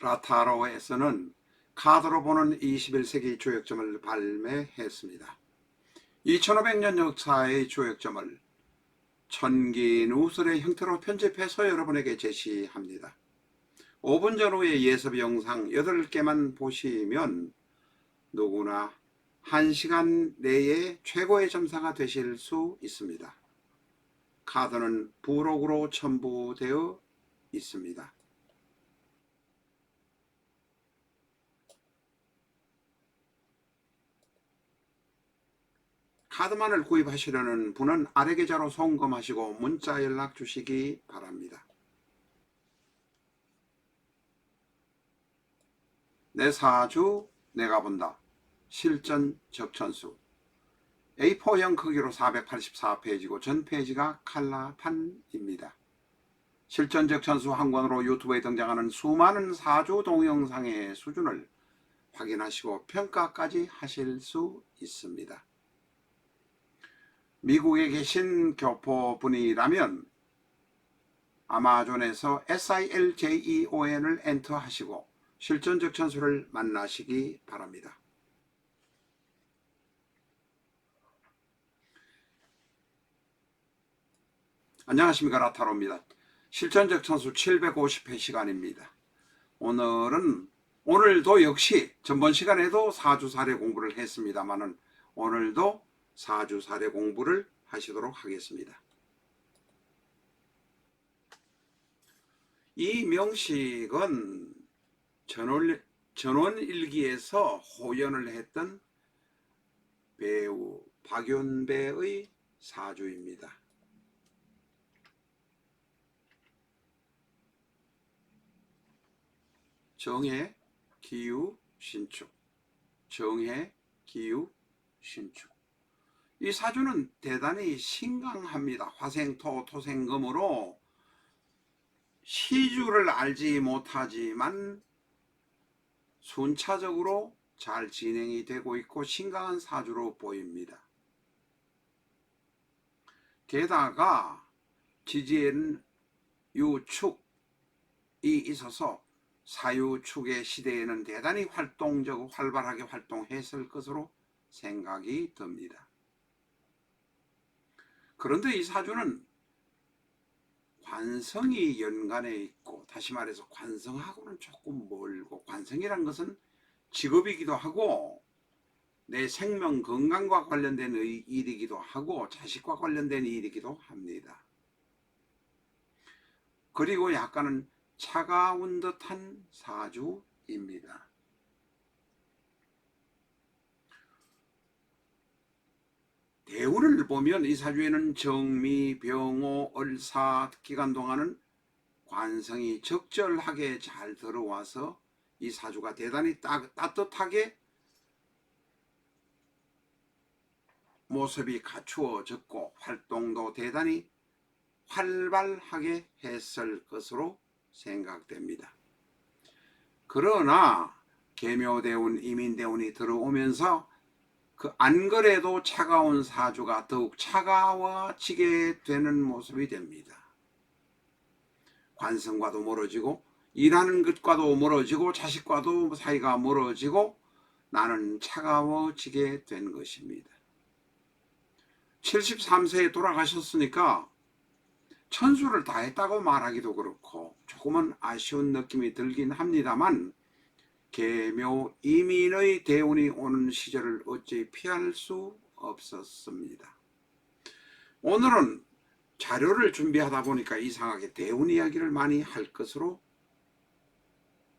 라타로에서는 카드로 보는 21세기 조약점을 발매했습니다. 2500년 역사의 조약점을 천기 누설의 형태로 편집해서 여러분에게 제시합니다. 5분 전후의 예습 영상 8개만 보시면 누구나 1시간 내에 최고의 점사가 되실 수 있습니다. 카드는 부록으로 첨부되어 있습니다. 카드만을 구입하시려는 분은 아래 계좌로 송금하시고 문자 연락 주시기 바랍니다. 내 사주 내가 본다. 실전 적천수 A4형 크기로 484페이지고 전 페이지가 칼라판입니다. 실전 적천수 한 권으로 유튜브에 등장하는 수많은 사주 동영상의 수준을 확인하시고 평가까지 하실 수 있습니다. 미국에 계신 교포분이라면 아마존에서 SILJEON을 엔터하시고 실전적 천수를 만나시기 바랍니다. 안녕하십니까 라타로입니다. 실전적 천수 750회 시간입니다. 오늘은 오늘도 역시 전번 시간에도 사주사례 공부를 했습니다만은 오늘도 사주사례 공부를 하시도록 하겠습니다. 이 명식은 전원, 전원일기에서 호연을 했던 배우 박윤배의 사주입니다. 정해, 기유, 신축. 정해, 기유, 신축. 이 사주는 대단히 신강합니다. 화생토, 토생금으로 시주를 알지 못하지만 순차적으로 잘 진행이 되고 있고 신강한 사주로 보입니다. 게다가 지지에는 유축이 있어서 사유축의 시대에는 대단히 활동적 활발하게 활동했을 것으로 생각이 듭니다. 그런데 이 사주는 관성이 연관해 있고 다시 말해서 관성하고는 조금 멀고 관성이란 것은 직업이기도 하고 내 생명 건강과 관련된 일이기도 하고 자식과 관련된 일이기도 합니다. 그리고 약간은 차가운 듯한 사주입니다. 대운을 보면 이 사주에는 정미, 병호, 얼사 기간 동안은 관성이 적절하게 잘 들어와서 이 사주가 대단히 따, 따뜻하게 모습이 갖추어졌고 활동도 대단히 활발하게 했을 것으로 생각됩니다. 그러나 계묘대운, 이민대운이 들어오면서 그 안 그래도 차가운 사주가 더욱 차가워지게 되는 모습이 됩니다. 관성과도 멀어지고 일하는 것과도 멀어지고 자식과도 사이가 멀어지고 나는 차가워지게 된 것입니다. 73세에 돌아가셨으니까 천수를 다 했다고 말하기도 그렇고 조금은 아쉬운 느낌이 들긴 합니다만 계묘 이민의 대운이 오는 시절을 어찌 피할 수 없었습니다. 오늘은 자료를 준비하다 보니까 이상하게 대운 이야기를 많이 할 것으로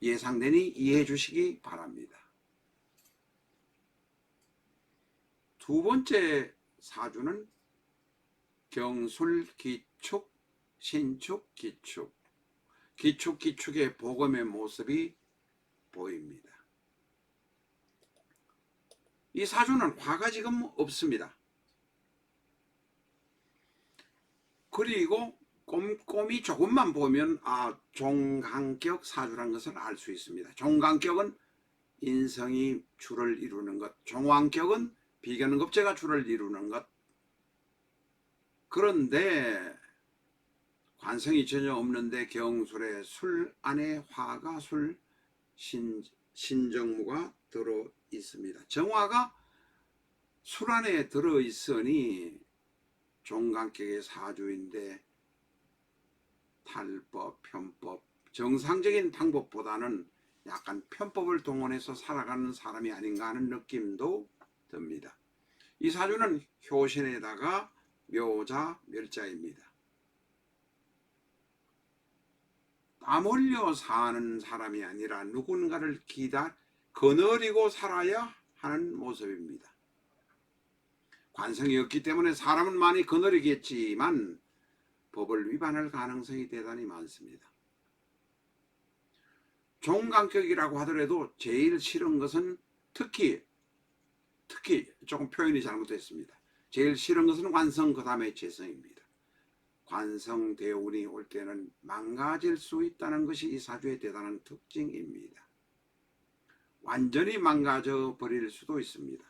예상되니 이해해 주시기 바랍니다. 두 번째 사주는 경술 기축 신축 기축 기축 기축의 복음의 모습이 보입니다. 이 사주는 화가 지금 없습니다. 그리고 꼼꼼히 조금만 보면 아 종강격 사주란 것을 알 수 있습니다. 종강격은 인성이 주를 이루는 것, 종왕격은 비견급제가 주를 이루는 것. 그런데 관성이 전혀 없는데 경술에 술 안에 화가 술 신, 신정무가 들어 있습니다. 정화가 술 안에 들어 있으니 종강격의 사주인데 탈법, 편법, 정상적인 방법보다는 약간 편법을 동원해서 살아가는 사람이 아닌가 하는 느낌도 듭니다. 이 사주는 효신에다가 묘자, 멸자입니다. 땀 흘려 사는 사람이 아니라 누군가를 기다 거느리고 살아야 하는 모습입니다. 관성이 없기 때문에 사람은 많이 거느리겠지만 법을 위반할 가능성이 대단히 많습니다. 종강격이라고 하더라도 제일 싫은 것은 특히 특히 조금 표현이 잘못됐습니다. 제일 싫은 것은 관성 그 다음에 재성입니다. 관성 대운이 올 때는 망가질 수 있다는 것이 이 사주의 대단한 특징입니다. 완전히 망가져 버릴 수도 있습니다.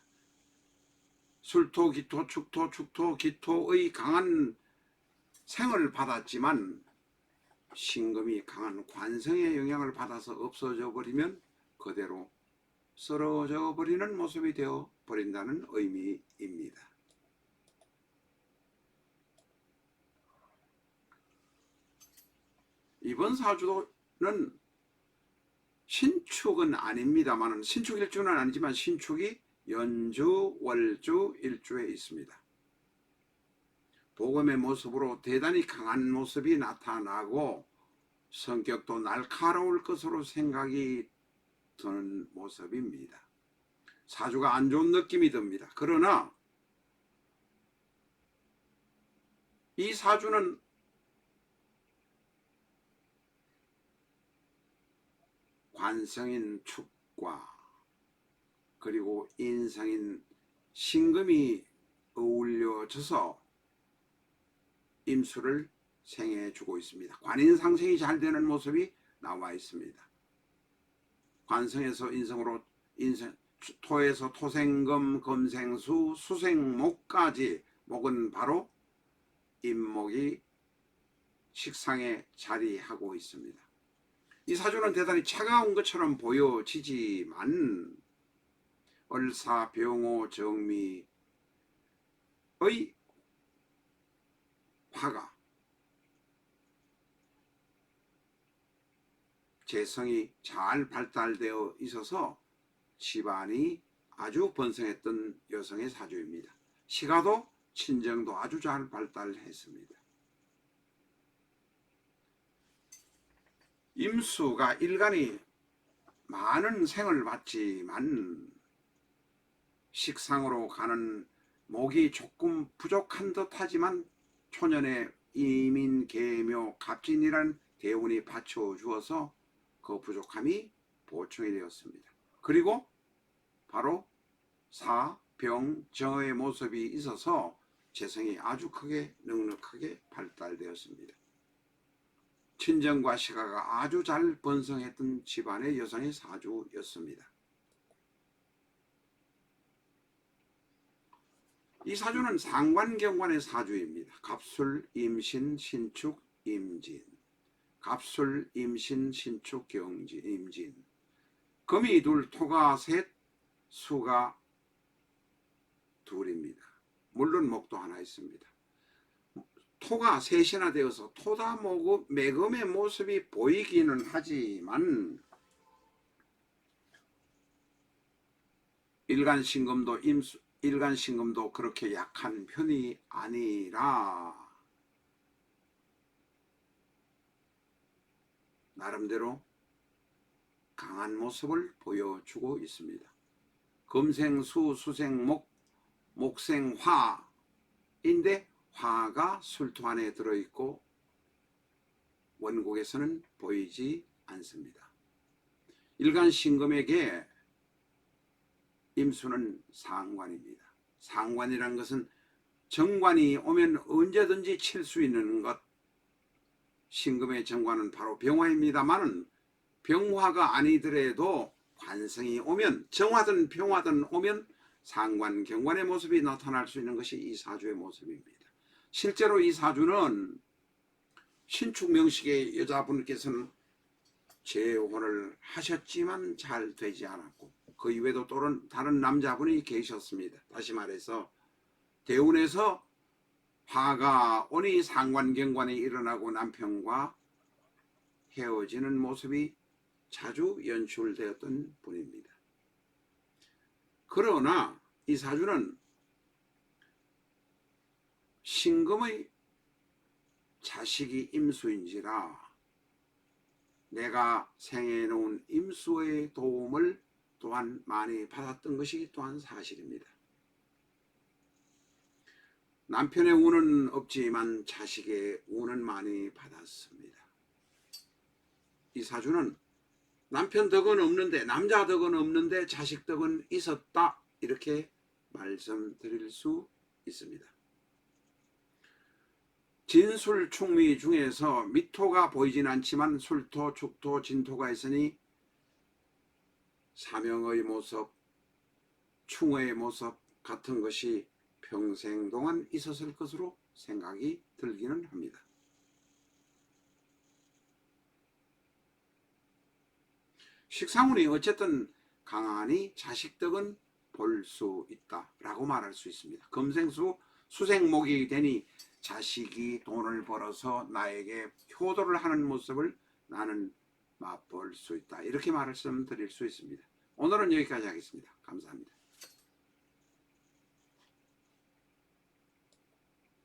술토, 기토, 축토, 축토, 기토의 강한 생을 받았지만 신금이 강한 관성의 영향을 받아서 없어져 버리면 그대로 쓰러져 버리는 모습이 되어 버린다는 의미입니다. 이번 사주는 신축은 아닙니다만 신축 일주는 아니지만 신축이 연주, 월주, 일주에 있습니다. 복음의 모습으로 대단히 강한 모습이 나타나고 성격도 날카로울 것으로 생각이 드는 모습입니다. 사주가 안 좋은 느낌이 듭니다. 그러나 이 사주는 관성인 축과 그리고 인성인 신금이 어울려져서 임수를 생해 주고 있습니다. 관인상생이 잘 되는 모습이 나와 있습니다. 관성에서 인성으로 인성, 토에서 토생금, 금생수, 수생목까지 목은 바로 임목이 식상에 자리하고 있습니다. 이 사주는 대단히 차가운 것처럼 보여지지만 얼사, 병호, 정미의 화가 재성이 잘 발달되어 있어서 집안이 아주 번성했던 여성의 사주입니다. 시가도 친정도 아주 잘 발달했습니다. 임수가 일간이 많은 생을 받지만 식상으로 가는 목이 조금 부족한 듯 하지만 초년에 이민, 계묘, 갑진이란 대운이 받쳐주어서 그 부족함이 보충이 되었습니다. 그리고 바로 사, 병, 정의 모습이 있어서 재성이 아주 크게 넉넉하게 발달되었습니다. 친정과 시가가 아주 잘 번성했던 집안의 여성의 사주였습니다. 이 사주는 상관경관의 사주입니다. 갑술, 임신, 신축, 임진. 갑술, 임신, 신축, 경진, 임진. 금이 둘, 토가 셋, 수가 둘입니다. 물론 목도 하나 있습니다. 토가 셋이나 되어서 토다 모고 매금의 모습이 보이기는 하지만 일간 신금도 임수 일간 신금도 그렇게 약한 편이 아니라 나름대로 강한 모습을 보여주고 있습니다. 금생수, 수생목, 목생화인데 화가 술토 안에 들어있고 원곡에서는 보이지 않습니다. 일간 신금에게 임수는 상관입니다. 상관이란 것은 정관이 오면 언제든지 칠 수 있는 것. 신금의 정관은 바로 병화입니다만은 병화가 아니더라도 관성이 오면 정화든 병화든 오면 상관 경관의 모습이 나타날 수 있는 것이 이 사주의 모습입니다. 실제로 이 사주는 신축 명식의 여자분께서는 재혼을 하셨지만 잘 되지 않았고 그 이외에도 또는 다른 남자분이 계셨습니다. 다시 말해서 대운에서 화가 오니 상관경관이 일어나고 남편과 헤어지는 모습이 자주 연출되었던 분입니다. 그러나 이 사주는 신금의 자식이 임수인지라 내가 생해 놓은 임수의 도움을 또한 많이 받았던 것이 또한 사실입니다. 남편의 운은 없지만 자식의 운은 많이 받았습니다. 이 사주는 남편 덕은 없는데 남자 덕은 없는데 자식 덕은 있었다 이렇게 말씀드릴 수 있습니다. 진술 충미 중에서 미토가 보이진 않지만 술토, 축토, 진토가 있으니 사명의 모습, 충의 모습 같은 것이 평생 동안 있었을 것으로 생각이 들기는 합니다. 식상운이 어쨌든 강하니 자식덕은 볼 수 있다라고 말할 수 있습니다. 금생수 수생목이 되니 자식이 돈을 벌어서 나에게 효도를 하는 모습을 나는 맛볼 수 있다. 이렇게 말씀드릴 수 있습니다. 오늘은 여기까지 하겠습니다. 감사합니다.